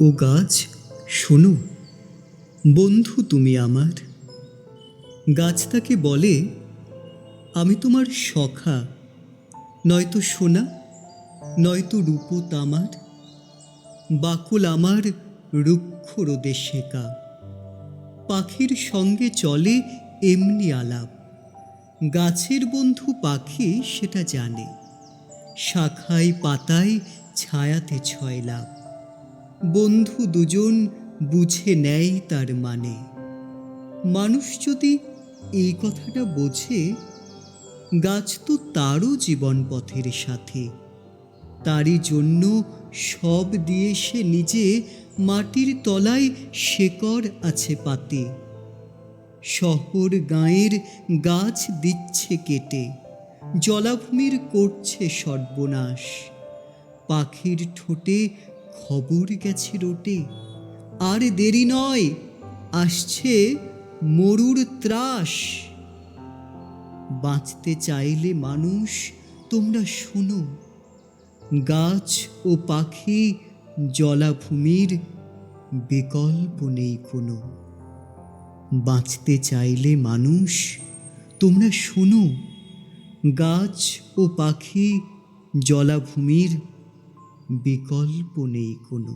ও গাছ, শোনো। বন্ধু তুমি আমার। গাছ তাকে বলে, আমি তোমার সখা। নয়তো সোনা, নয়তো রূপ তামার। বাকুল আমার রুক্ষ রোদে শেখা পাখির সঙ্গে চলে এমনি আলাপ। গাছের বন্ধু পাখি সেটা জানে। শাখায় পাতায় ছায়াতে ছয় লাভ বন্ধু দুজন বুঝে নেয় তার মানে। মানুষ যদি এই কথাটা বোঝে, গাছ তো তারও জীবন পথের সাথে। তারই জন্য সব দিয়ে সে নিজে মাটির তলায় শেকড় আছে পাতে। শহর গাঁয়ের গাছ দিচ্ছে কেটে, জলাভূমির করছে সর্বনাশ। পাখির ঠোঁটে খবর গেছে রোটে। আর দেরি নয়, আসছে মরুর ত্রাস। বাঁচতে চাইলে মানুষ, তোমরা শোনো। গাছ ও পাখি জলাভূমির বিকল্প নেই কোনো। বাঁচতে চাইলে মানুষ, তোমরা শোনো। গাছ ও পাখি জলাভূমির বিকল্প নেই কোনো।